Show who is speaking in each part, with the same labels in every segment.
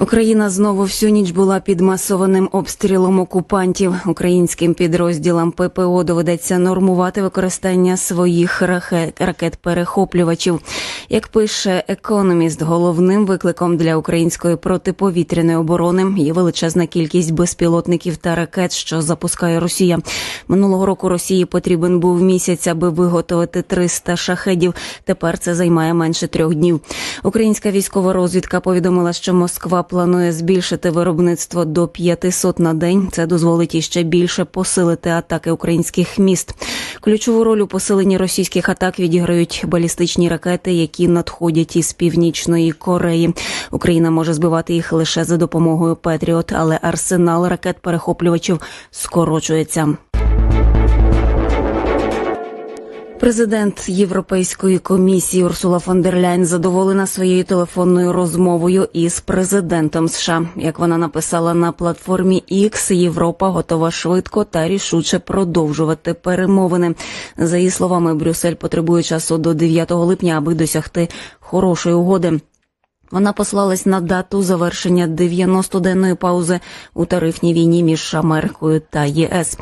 Speaker 1: Україна знову всю ніч була під масованим обстрілом окупантів. Українським підрозділам ППО доведеться нормувати використання своїх ракет, ракет-перехоплювачів. Як пише економіст, головним викликом для української протиповітряної оборони є величезна кількість безпілотників та ракет, що запускає Росія. Минулого року Росії потрібен був місяць, аби виготовити 300 шахедів. Тепер це займає менше трьох днів. Українська військова розвідка повідомила, що Москва планує збільшити виробництво до 500 на день. Це дозволить іще більше посилити атаки українських міст. Ключову роль у посиленні російських атак відіграють балістичні ракети, які надходять із північної Кореї. Україна може збивати їх лише за допомогою Петріот, але арсенал ракет-перехоплювачів скорочується. Президент Європейської комісії Урсула фон дер Ляйн задоволена своєю телефонною розмовою із президентом США. Як вона написала на платформі X, Європа готова швидко та рішуче продовжувати перемовини. За її словами, Брюссель потребує часу до 9 липня, аби досягти хорошої угоди. Вона послалась на дату завершення 90-денної паузи у тарифній війні між Америкою та ЄС.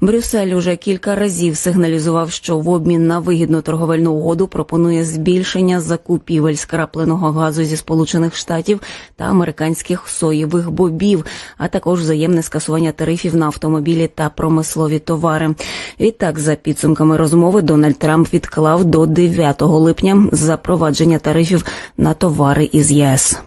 Speaker 1: Брюссель уже кілька разів сигналізував, що в обмін на вигідну торговельну угоду пропонує збільшення закупівель скрапленого газу зі Сполучених Штатів та американських соєвих бобів, а також взаємне скасування тарифів на автомобілі та промислові товари. Відтак, за підсумками розмови, Дональд Трамп відклав до 9 липня запровадження тарифів на товари із ЄС.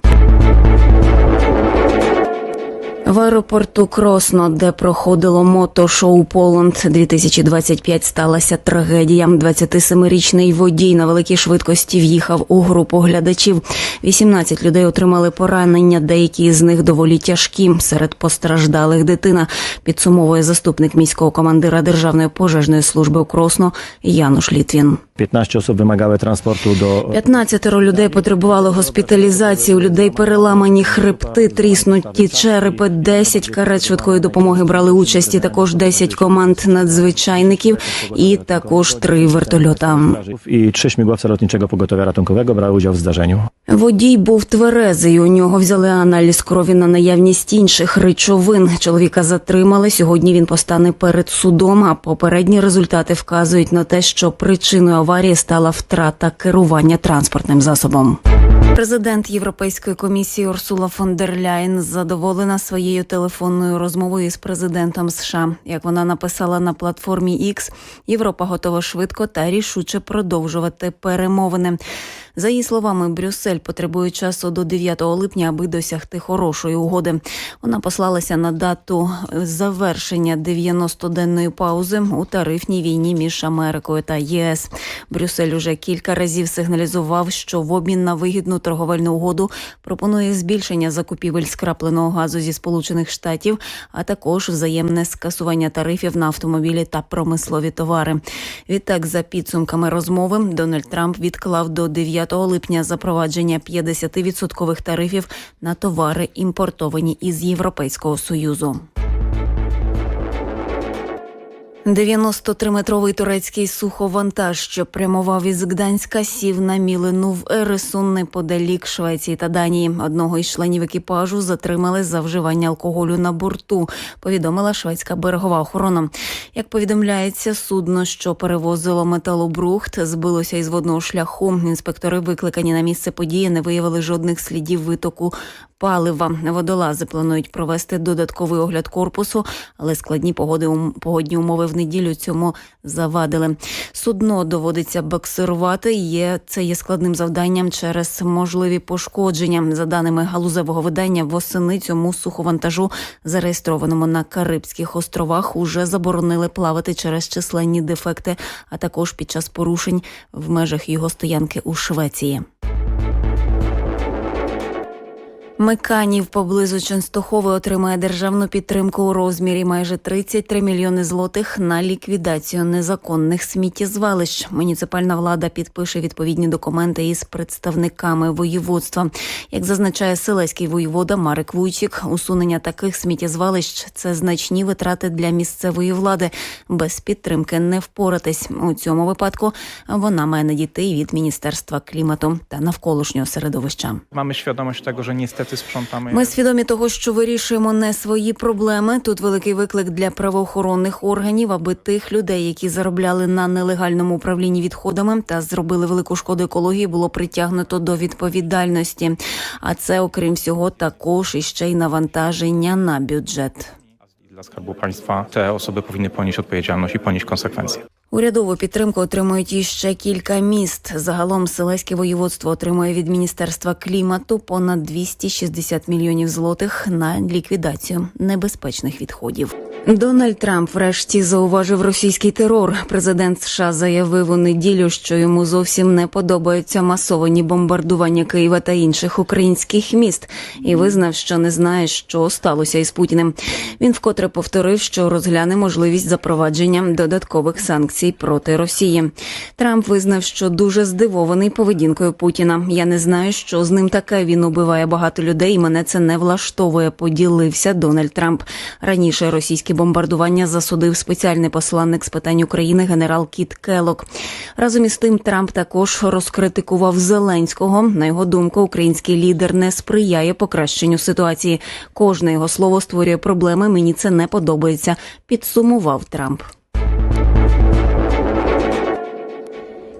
Speaker 1: В аеропорту Кросно, де проходило мотошоу Полонд 2025, сталася трагедія. 27-річний водій на великій швидкості в'їхав у групу глядачів. 18 людей отримали поранення, деякі з них доволі тяжкі. Серед постраждалих дитина підсумовує заступник міського командира Державної пожежної служби у Кросно Януш Літвін.
Speaker 2: 15 osób wymagały transportu do
Speaker 1: 15 людей потребували госпіталізації. У людей переламані хребти, тріснуті черепи. 10 карет швидкої допомоги брали участь. І також 10 команд надзвичайників і також три вертольота.
Speaker 2: i trzy śmigłowce lotniczego pogotowia ratunkowego brały udział w zdarzeniu.
Speaker 1: Водій був тверезий. У нього взяли аналіз крові на наявність інших речовин. Чоловіка затримали. Сьогодні він постане перед судом. А попередні результати вказують на те, що причиною аварії стала втрата керування транспортним засобом. Президент Європейської комісії Урсула фон дер Ляйн задоволена своєю телефонною розмовою з президентом США. Як вона написала на платформі X, Європа готова швидко та рішуче продовжувати перемовини. За її словами, Брюссель потребує часу до 9 липня, аби досягти хорошої угоди. Вона послалася на дату завершення 90-денної паузи у тарифній війні між Америкою та ЄС. Брюссель уже кілька разів сигналізував, що в обмін на вигідну торговельну угоду пропонує збільшення закупівель скрапленого газу зі Сполучених Штатів, а також взаємне скасування тарифів на автомобілі та промислові товари. Відтак, за підсумками розмови, Дональд Трамп відклав до 9 липня запровадження 50% тарифів на товари, імпортовані із Європейського союзу. 93-метровий турецький суховантаж, що прямував із Гданська, сів на мілину в Ересун неподалік Швеції та Данії. Одного із членів екіпажу затримали за вживання алкоголю на борту. Повідомила шведська берегова охорона. Як повідомляється, судно, що перевозило металобрухт, збилося із водного шляху. Інспектори, викликані на місце події, не виявили жодних слідів витоку палива. Водолази планують провести додатковий огляд корпусу, але складні погоди погодні умови в неділю цьому завадили. Судно доводиться боксирувати. Є це є складним завданням через можливі пошкодження. За даними галузевого видання, восени цьому суховантажу, зареєстрованому на Карибських островах, уже заборонили плавати через численні дефекти, а також під час порушень в межах його стоянки у Швеції. Миканів поблизу Ченстохови отримає державну підтримку у розмірі майже 33 мільйони злотих на ліквідацію незаконних сміттєзвалищ. Муніципальна влада підпише відповідні документи із представниками воєводства. Як зазначає селеський воєвода Марик Вуйчик, усунення таких сміттєзвалищ це значні витрати для місцевої влади. Без підтримки не впоратись. У цьому випадку вона має надійти від міністерства клімату та навколишнього середовища.
Speaker 3: Mamy świadomość tego, że niestety niestety sprzątamy.
Speaker 1: Ми свідомі того, що вирішуємо не свої проблеми. Тут великий виклик для правоохоронних органів, аби тих людей, які заробляли на нелегальному управлінні відходами та зробили велику шкоду екології, було притягнуто до відповідальності. А це, окрім всього, також іще й навантаження на бюджет.
Speaker 3: Dla Skarbu Państwa te osoby powinny ponieść odpowiedzialność i ponieść konsekwencje.
Speaker 1: Урядову підтримку отримують іще кілька міст. Загалом Селеське воєводство отримує від міністерства клімату понад 260 мільйонів злотих на ліквідацію небезпечних відходів. Дональд Трамп врешті зауважив російський терор. Президент США заявив у неділю, що йому зовсім не подобаються масовані бомбардування Києва та інших українських міст, і визнав, що не знає, що сталося із Путіним. Він вкотре повторив, що розгляне можливість запровадження додаткових санкцій проти Росії. Трамп визнав, що дуже здивований поведінкою Путіна. Я не знаю, що з ним таке. Він убиває багато людей. і Мене це не влаштовує. Поділився Дональд Трамп. Раніше російські бомбардування засудив спеціальний посланник з питань України генерал Кіт Келок. Разом із тим Трамп також розкритикував Зеленського. На його думку, український лідер не сприяє покращенню ситуації. Кожне його слово створює проблеми. Мені це не подобається. Підсумував Трамп.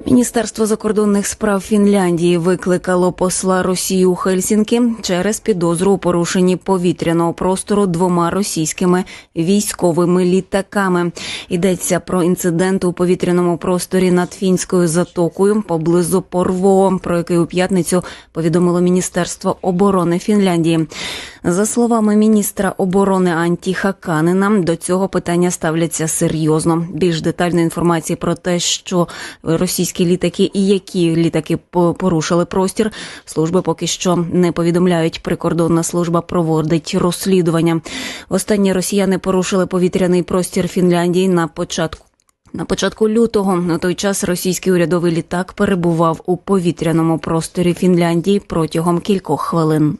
Speaker 1: Міністерство закордонних справ Фінляндії викликало посла Росії у Хельсінкі через підозру у порушенні повітряного простору двома російськими військовими літаками. Йдеться про інцидент у повітряному просторі над фінською затокою поблизу Порво, про який у п'ятницю повідомило Міністерство оборони Фінляндії. За словами міністра оборони Анті Хаканина, до цього питання ставляться серйозно. Більш детальної інформації про те, що російські літаки і які літаки порушили простір, служби поки що не повідомляють. Прикордонна служба проводить розслідування. Востаннє росіяни порушили повітряний простір Фінляндії на початку. На початку лютого на той час російський урядовий літак перебував у повітряному просторі Фінляндії протягом кількох хвилин.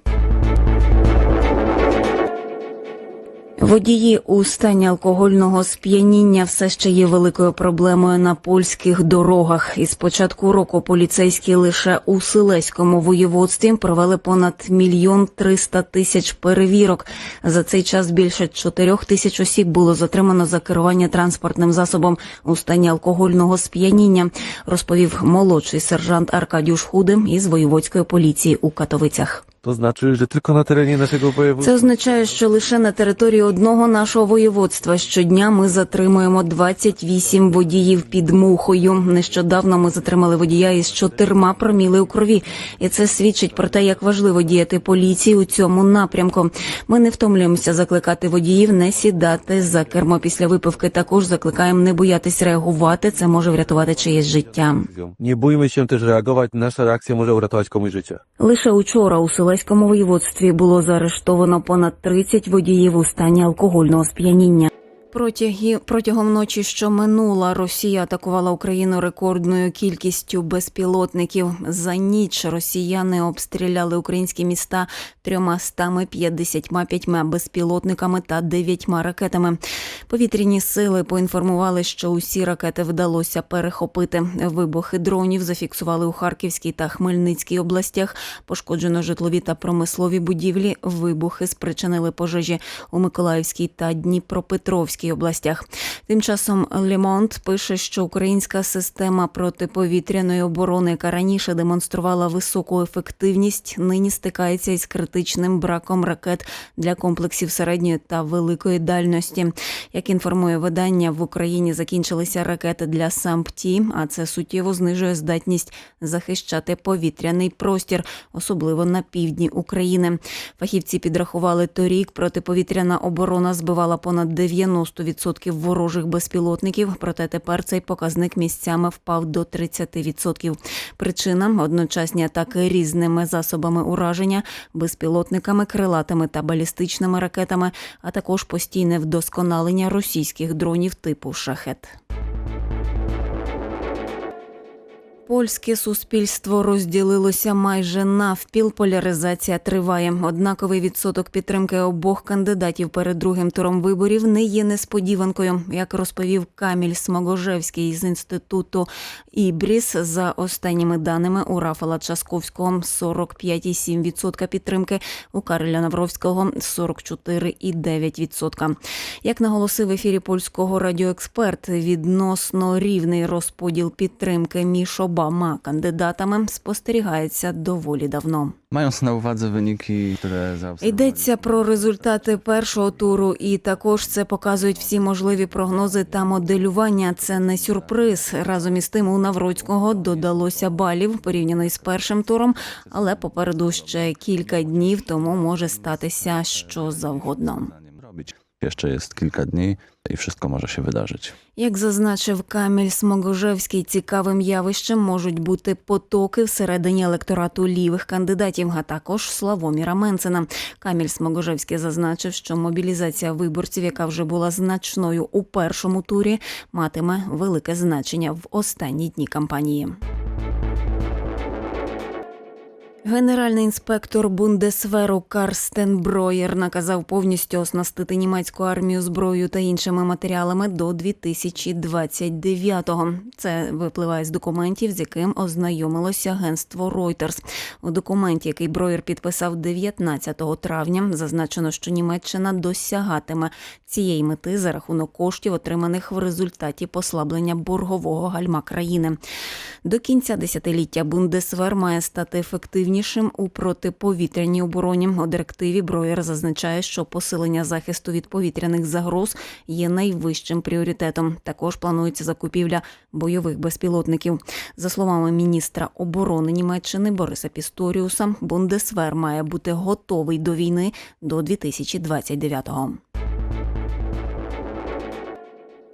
Speaker 1: Водії у стані алкогольного сп'яніння все ще є великою проблемою на польських дорогах. Із початку року поліцейські лише у Силеському воєводстві провели понад мільйон триста тисяч перевірок. За цей час більше чотирьох тисяч осіб було затримано за керування транспортним засобом у стані алкогольного сп'яніння, розповів молодший сержант Аркадіуш Худим із воєводської поліції у Катовицях.
Speaker 4: To znaczy, że tylko na terenie naszego województwa.
Speaker 1: Це означає, що лише на території одного нашого воєводства щодня ми затримуємо 28 водіїв під мухою. Нещодавно ми затримали водія із чотирма проміли у крові, і це свідчить про те, як важливо діяти поліції у цьому напрямку. Ми не втомлюємося закликати водіїв не сідати за кермо після випивки. Також закликаємо не боятись реагувати. Це може врятувати чиєсь життя.
Speaker 4: Bójmy się też reagować, nasza reakcja może uratować komuś życie.
Speaker 1: Лише учора у Селеському воєводстві було заарештовано понад 30 водіїв у стані алкогольного сп'яніння. Протяги, протягом ночі, що минула, Росія атакувала Україну рекордною кількістю безпілотників. За ніч росіяни обстріляли українські міста трьома стами 55 безпілотниками та дев'ятьма ракетами. Повітряні сили поінформували, що усі ракети вдалося перехопити. Вибухи дронів зафіксували у Харківській та Хмельницькій областях. Пошкоджено житлові та промислові будівлі. Вибухи спричинили пожежі у Миколаївській та Дніпропетровській областях. Тим часом Лемонт пише, що українська система протиповітряної оборони, яка раніше демонструвала високу ефективність, нині стикається із критичним браком ракет для комплексів середньої та великої дальності. Як інформує видання, в Україні закінчилися ракети для САМПТІ, а це суттєво знижує здатність захищати повітряний простір, особливо на півдні України. Фахівці підрахували торік, протиповітряна оборона збивала понад 90% ворожих безпілотників. Проте тепер цей показник місцями впав до 30%. Причина одночасні атаки різними засобами ураження, безпілотниками, крилатими та балістичними ракетами, а також постійне вдосконалення російських дронів типу шахет. Польське суспільство розділилося майже навпіл. Поляризація триває. Однаковий відсоток підтримки обох кандидатів перед другим туром виборів не є несподіванкою. Як розповів Каміль Смогожевський з інституту Ібріс, за останніми даними у Рафала Часковського 45,7% підтримки, у Кароля Навровського 44,9%. Як наголосив в ефірі польського радіоексперт, відносно рівний розподіл підтримки між обома кандидатами спостерігається доволі давно.
Speaker 5: Uwadze wyniki, które zaobserwowaliśmy.
Speaker 1: Йдеться про результати першого туру, і також це показують всі можливі прогнози та моделювання. Це не сюрприз. Разом із тим у Навроцького додалося балів порівняно із першим туром, але попереду ще кілька днів, тому може статися що завгодно.
Speaker 5: Jeszcze jest kilka dni i wszystko może się wydarzyć.
Speaker 1: Як зазначив Каміль Смогожевський, цікавим явищем можуть бути потоки всередині електорату лівих кандидатів, а також Славоміра Менцена. Каміль Смогожевський зазначив, що мобілізація виборців, яка вже була значною у першому турі, матиме велике значення в останні дні кампанії. Генеральний інспектор Бундесверу Карстен Броєр наказав повністю оснастити німецьку армію зброєю та іншими матеріалами до 2029-го. Це випливає з документів, з яким ознайомилося агентство Reuters. У документі, який Броєр підписав 19 травня, зазначено, що Німеччина досягатиме цієї мети за рахунок коштів, отриманих в результаті послаблення боргового гальма країни. До кінця десятиліття Бундесвер має стати ефективнішим у протиповітряній обороні. У директиві Броєр зазначає, що посилення захисту від повітряних загроз є найвищим пріоритетом. Також планується закупівля бойових безпілотників. За словами міністра оборони Німеччини Бориса Пісторіуса, Бундесвер має бути готовий до війни до 2029-го.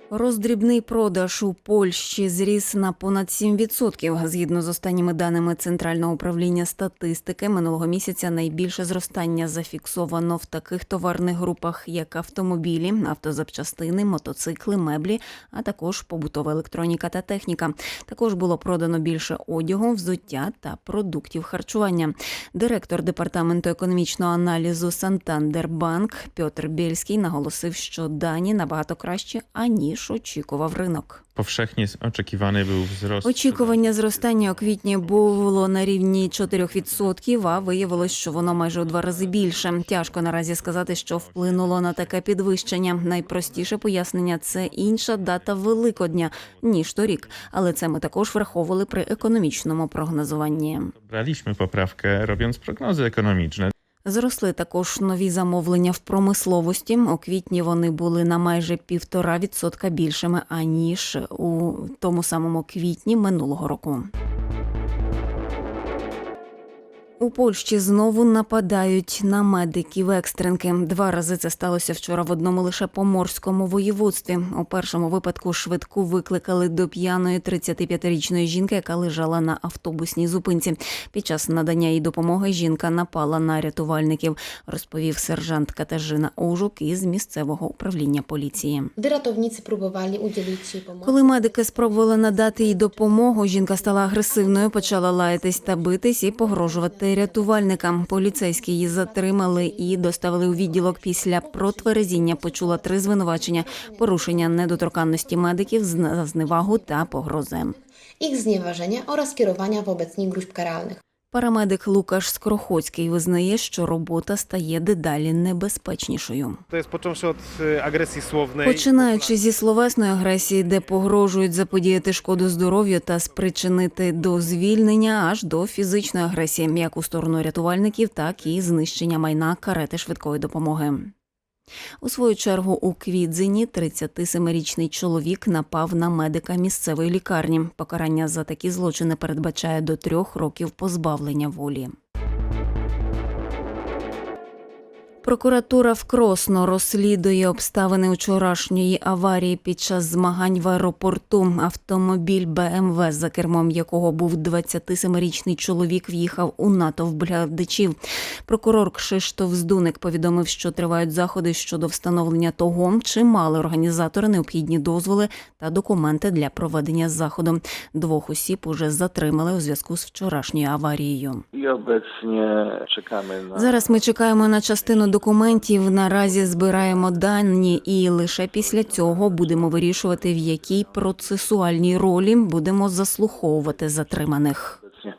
Speaker 1: Роздрібний продаж у Польщі зріс на понад 7%. Згідно з останніми даними Центрального управління статистики, минулого місяця найбільше зростання зафіксовано в таких товарних групах, як автомобілі, автозапчастини, мотоцикли, меблі, а також побутова електроніка та техніка. Також було продано більше одягу, взуття та продуктів харчування. Директор департаменту економічного аналізу Сантандер Банк Пьотр Бєльський наголосив, що дані набагато кращі аніж очікував ринок.
Speaker 6: Powszechnie oczekiwany był wzrost.
Speaker 1: Очікування зростання у квітні було на рівні 4%, а виявилось, що воно майже у два рази більше. Тяжко наразі сказати, що вплинуло на таке підвищення. Найпростіше пояснення це інша дата Великодня ніж торік, але це ми також враховували при економічному прогнозуванні.
Speaker 6: Braliśmy poprawkę, robiąc prognozy ekonomiczne.
Speaker 1: Зросли також нові замовлення в промисловості. У квітні вони були на майже півтора відсотка більшими аніж у тому самому квітні минулого року. У Польщі знову нападають на медиків екстренки. Два рази це сталося вчора в одному лише поморському воєводстві. У першому випадку швидку викликали до п'яної 35-річної жінки, яка лежала на автобусній зупинці. Під час надання їй допомоги жінка напала на рятувальників, розповів сержант Катажина Ожук із місцевого управління поліції.
Speaker 7: Ratownicy próbowali udzielić jej
Speaker 1: Коли медики спробували надати їй допомогу, жінка стала агресивною, почала лаятись та битись і погрожувати рятувальникам. Поліцейські її затримали і доставили у відділок після протверезіння. Почула три звинувачення: порушення недоторканності медиків, зневагу та погрози.
Speaker 7: Їх зневаження oraz kierowania wobec nich gruźb karalnych.
Speaker 1: Парамедик Лукаш Скрохоцький визнає, що робота стає дедалі небезпечнішою.
Speaker 8: Słownej.
Speaker 1: Починаючи зі словесної агресії, де погрожують заподіяти шкоду здоров'ю та спричинити до звільнення, аж до фізичної агресії, як у сторону рятувальників, так і знищення майна карети швидкої допомоги. У свою чергу у Квідзині 37-річний чоловік напав на медика місцевої лікарні. Покарання за такі злочини передбачає до трьох років позбавлення волі. Прокуратура вкросно розслідує обставини вчорашньої аварії під час змагань в аеропорту. Автомобіль БМВ, за кермом якого був 27-річний чоловік, в'їхав у натовп глядачів. Прокурор Кшиштоф Здуник повідомив, що тривають заходи щодо встановлення того, чи мали організатори необхідні дозволи та документи для проведення заходу. Двох осіб уже затримали у зв'язку з вчорашньою аварією.
Speaker 9: I obecnie czekamy na.
Speaker 1: Зараз ми чекаємо на частину документів. Наразі збираємо дані, і лише після цього будемо вирішувати, в якій процесуальній ролі будемо заслуховувати затриманих.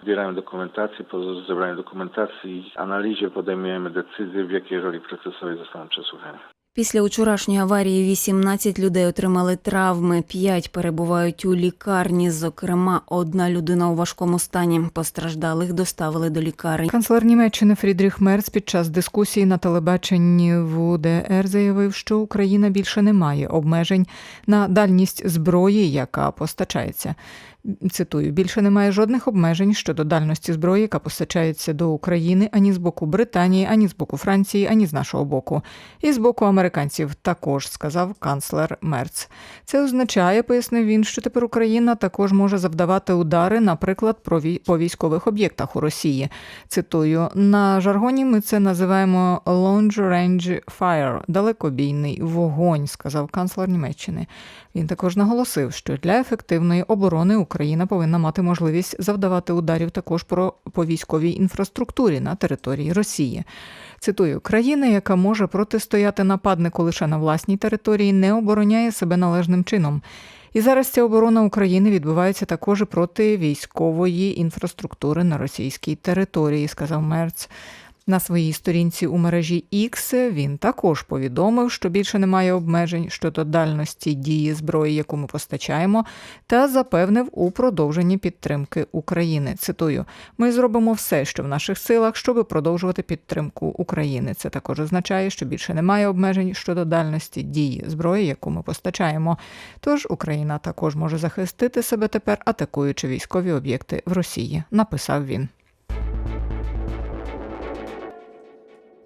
Speaker 9: Zbierają dokumentację, po zebraniu dokumentacji analizie podejmujemy decyzję, w jakiej roli procesowej zostaną przesłuchani.
Speaker 1: Після вчорашньої аварії 18 людей отримали травми, 5 перебувають у лікарні. Зокрема, одна людина у важкому стані. Постраждалих доставили до лікарень.
Speaker 10: Канцлер Німеччини Фрідріх Мерц під час дискусії на телебаченні в УДР заявив, що Україна більше не має обмежень на дальність зброї, яка постачається. Цитую, більше немає жодних обмежень щодо дальності зброї, яка постачається до України ані з боку Британії, ані з боку Франції, ані з нашого боку. І з боку американців також сказав канцлер Мерц. Це означає, пояснив він, що тепер Україна також може завдавати удари, наприклад, по військових об'єктах у Росії. Цитую, на жаргоні ми це називаємо long range fire, далекобійний вогонь, сказав канцлер Німеччини. Він також наголосив, що для ефективної оборони Україна повинна мати можливість завдавати ударів також про по військовій інфраструктурі на території Росії. Цитую, країна, яка може протистояти нападнику лише на власній території, не обороняє себе належним чином. І зараз ця оборона України відбувається також проти військової інфраструктури на російській території, сказав Мерц. На своїй сторінці у мережі X він також повідомив, що більше немає обмежень щодо дальності дії зброї, яку ми постачаємо, та запевнив у продовженні підтримки України. Цитую: ми зробимо все, що в наших силах, щоб продовжувати підтримку України. Це також означає, що більше немає обмежень щодо дальності дії зброї, яку ми постачаємо. Тож Україна також може захистити себе тепер, атакуючи військові об'єкти в Росії, написав він.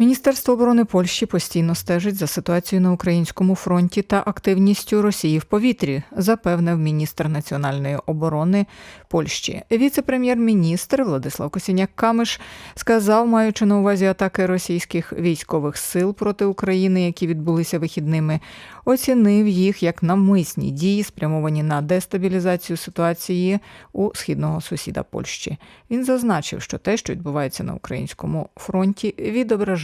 Speaker 10: Міністерство оборони Польщі постійно стежить за ситуацією на українському фронті та активністю Росії в повітрі, запевнив міністр національної оборони Польщі. Віце-прем'єр-міністр Владислав Косіняк Камиш сказав, маючи на увазі атаки російських військових сил проти України, які відбулися вихідними, оцінив їх як навмисні дії, спрямовані на дестабілізацію ситуації у східного сусіда Польщі. Він зазначив, що те, що відбувається на українському фронті,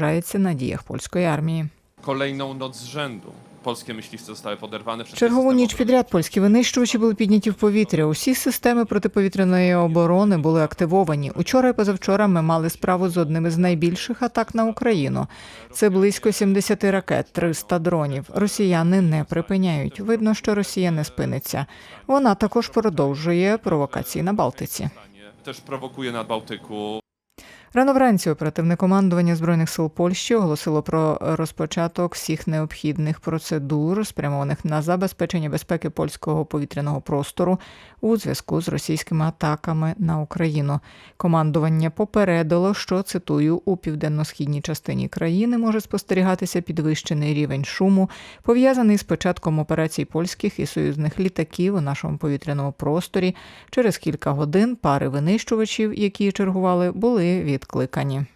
Speaker 10: відображається на діях польської армії.
Speaker 11: Kolejną noc z rzędu polskie myśliwce zostały poderwane przez
Speaker 10: Чергову ніч підряд польські винищувачі були підняті в повітря. Усі системи протиповітряної оборони були активовані. Учора і позавчора ми мали справу з одним із найбільших атак на Україну. Це близько 70 ракет, 300 дронів. Росіяни не припиняють. Видно, що Росія не спиниться. Вона також продовжує провокації на Балтиці.
Speaker 11: Też prowokuje na Bałtyku.
Speaker 10: Рано вранці оперативне командування збройних сил Польщі оголосило про розпочаток всіх необхідних процедур, спрямованих на забезпечення безпеки польського повітряного простору у зв'язку з російськими атаками на Україну. Командування попередило, що цитую у південно-східній частині країни може спостерігатися підвищений рівень шуму, пов'язаний з початком операцій польських і союзних літаків у нашому повітряному просторі. Через кілька годин пари винищувачів, які чергували, були відкликані.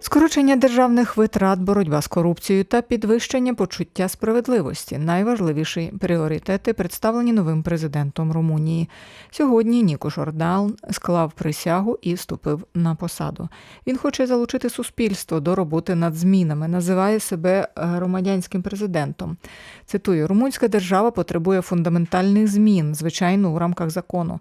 Speaker 10: Скорочення державних витрат, боротьба з корупцією та підвищення почуття справедливості найважливіші пріоритети, представлені новим президентом Румунії. Сьогодні Нікош Ордан склав присягу і вступив на посаду. Він хоче залучити суспільство до роботи над змінами, називає себе громадянським президентом. Цитую: Румунська держава потребує фундаментальних змін, звичайно, у рамках закону.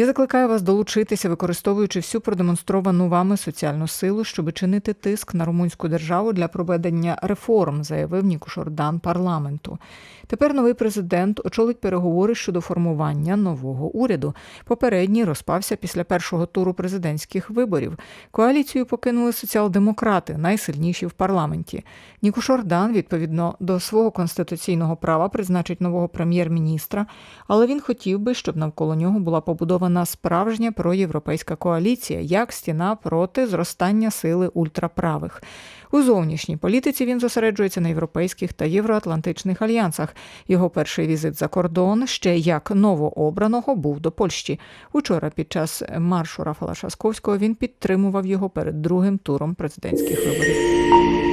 Speaker 10: Я закликаю вас долучитися, використовуючи всю продемонстровану вами соціальну силу, щоб чинити тиск на румунську державу для проведення реформ, заявив Нікуш Ордан парламенту. Тепер новий президент очолить переговори щодо формування нового уряду. Попередній розпався після першого туру президентських виборів. Коаліцію покинули соціал-демократи, найсильніші в парламенті. Нікуш Ордан, відповідно до свого конституційного права, призначить нового прем'єр-міністра, але він хотів би, щоб навколо нього була побудована вибудована справжня проєвропейська коаліція як стіна проти зростання сили ультраправих. У зовнішній політиці він зосереджується на європейських та євроатлантичних альянсах. Його перший візит за кордон ще як новообраного був до Польщі. Учора під час маршу Рафала Шасковського він підтримував його перед другим туром президентських виборів.